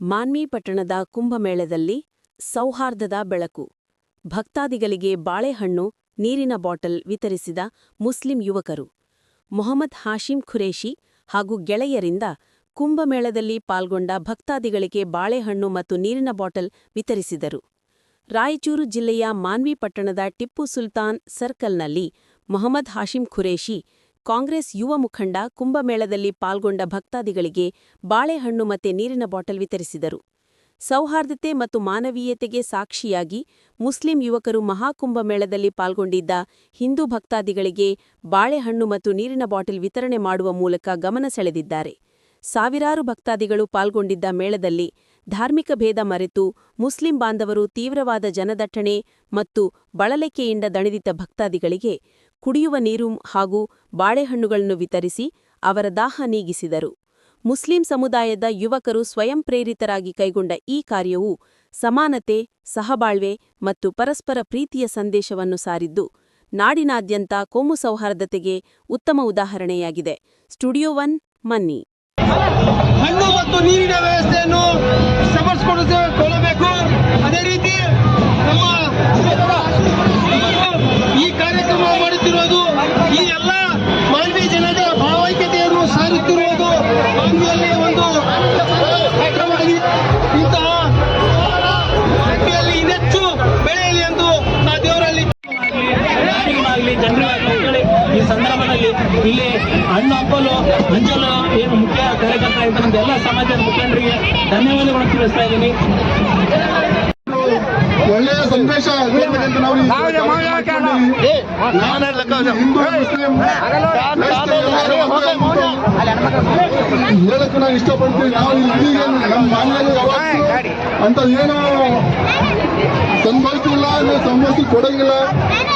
ಮಾನ್ವಿ ಪಟ್ಟಣದ ಕುಂಭಮೇಳದಲ್ಲಿ ಸೌಹಾರ್ದದ ಬೆಳಕು. ಭಕ್ತಾದಿಗಳಿಗೆ ಬಾಳೆಹಣ್ಣು, ನೀರಿನ ಬಾಟಲ್ ವಿತರಿಸಿದ ಮುಸ್ಲಿಂ ಯುವಕರು. ಮೊಹಮ್ಮದ್ ಹಾಶಿಂ ಖುರೇಶಿ ಹಾಗೂ ಗೆಳೆಯರಿಂದ ಕುಂಭಮೇಳದಲ್ಲಿ ಪಾಲ್ಗೊಂಡ ಭಕ್ತಾದಿಗಳಿಗೆ ಬಾಳೆಹಣ್ಣು ಮತ್ತು ನೀರಿನ ಬಾಟಲ್ ವಿತರಿಸಿದರು. ರಾಯಚೂರು ಜಿಲ್ಲೆಯ ಮಾನ್ವಿ ಪಟ್ಟಣದ ಟಿಪ್ಪು ಸುಲ್ತಾನ್ ಸರ್ಕಲ್ನಲ್ಲಿ ಮೊಹಮ್ಮದ್ ಹಾಶಿಂ ಖುರೇಶಿ ಕಾಂಗ್ರೆಸ್ ಯುವ ಮುಖಂಡ ಕುಂಭಮೇಳದಲ್ಲಿ ಪಾಲ್ಗೊಂಡ ಭಕ್ತಾದಿಗಳಿಗೆ ಬಾಳೆಹಣ್ಣು ಮತ್ತೆ ನೀರಿನ ಬಾಟಲ್ ವಿತರಿಸಿದರು. ಸೌಹಾರ್ದತೆ ಮತ್ತು ಮಾನವೀಯತೆಗೆ ಸಾಕ್ಷಿಯಾಗಿ ಮುಸ್ಲಿಂ ಯುವಕರು ಮಹಾಕುಂಭಮೇಳದಲ್ಲಿ ಪಾಲ್ಗೊಂಡಿದ್ದ ಹಿಂದೂ ಭಕ್ತಾದಿಗಳಿಗೆ ಬಾಳೆಹಣ್ಣು ಮತ್ತು ನೀರಿನ ಬಾಟಲ್ ವಿತರಣೆ ಮಾಡುವ ಮೂಲಕ ಗಮನ ಸೆಳೆದಿದ್ದಾರೆ. ಸಾವಿರಾರು ಭಕ್ತಾದಿಗಳು ಪಾಲ್ಗೊಂಡಿದ್ದ ಮೇಳದಲ್ಲಿ ಧಾರ್ಮಿಕ ಭೇದ ಮರೆತು ಮುಸ್ಲಿಂ ಬಾಂಧವರು ತೀವ್ರವಾದ ಜನದಟ್ಟಣೆ ಮತ್ತು ಬಳಲಿಕೆಯಿಂದ ದಣಿದಿದ್ದ ಭಕ್ತಾದಿಗಳಿಗೆ ಕುಡಿಯುವ ನೀರು ಹಾಗೂ ಬಾಳೆಹಣ್ಣುಗಳನ್ನು ವಿತರಿಸಿ ಅವರ ದಾಹ ನೀಗಿಸಿದರು. ಮುಸ್ಲಿಂ ಸಮುದಾಯದ ಯುವಕರು ಸ್ವಯಂ ಪ್ರೇರಿತರಾಗಿ ಕೈಗೊಂಡ ಈ ಕಾರ್ಯವು ಸಮಾನತೆ, ಸಹಬಾಳ್ವೆ ಮತ್ತು ಪರಸ್ಪರ ಪ್ರೀತಿಯ ಸಂದೇಶವನ್ನು ಸಾರಿದ್ದು, ನಾಡಿನಾದ್ಯಂತ ಕೋಮು ಸೌಹಾರ್ದತೆಗೆ ಉತ್ತಮ ಉದಾಹರಣೆಯಾಗಿದೆ. ಸ್ಟುಡಿಯೋ ಒನ್ ಮನ್ನಿ. ಮಾಡುತ್ತಿರುವುದು ಈ ಎಲ್ಲ ಮಾನವೀಯ ಜನರ ಭಾವೈಕ್ಯತೆಯನ್ನು ಸಾರುತ್ತಿರುವುದು ಮಾನವಿಯಲ್ಲಿ ಒಂದು ಕಾರ್ಯಕ್ರಮವಾಗಿ ಇಂತಹ ವ್ಯಕ್ತಿಯಲ್ಲಿ ಇನ್ನೆಚ್ಚು ಬೆಳೆಯಲಿ ಎಂದು ಆ ದೇವರಲ್ಲಿ ಈ ಸಂದರ್ಭದಲ್ಲಿ ಇಲ್ಲಿ ಹಣ್ಣು ಹಂಪಲು ಮಂಜಲು ಏನು ಮುಖ್ಯ ಕಾರ್ಯಕರ್ತ ಇದ್ದಂತ ಎಲ್ಲ ಸಮಾಜದ ಮುಖಂಡರಿಗೆ ಧನ್ಯವಾದಗಳನ್ನು ತಿಳಿಸ್ತಾ ಇದ್ದೀನಿ. ಒಳ್ಳೆಯ ಸಂದೇಶ ಹೇಳಕ್ಕೆ ನಾವು ಇಷ್ಟಪಡ್ತೀವಿ ನಾವು ಇಲ್ಲಿಗೆ ನಮ್ಮ ಯಾವತ್ತೂ ಅಂತ ಏನೋ ಸಂಭವಿಸಿಲ್ಲ ಅಂದ್ರೆ ಸಂಭವಿಸಿ ಕೊಡಂಗಿಲ್ಲ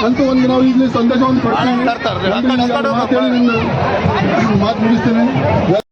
ಅಂತ ಒಂದು ನಾವು ಇಲ್ಲಿ ಸಂದೇಶವನ್ನು ಕೊಡ್ತೀವಿ. ಮಾತು ಮುಗಿಸ್ತೇನೆ.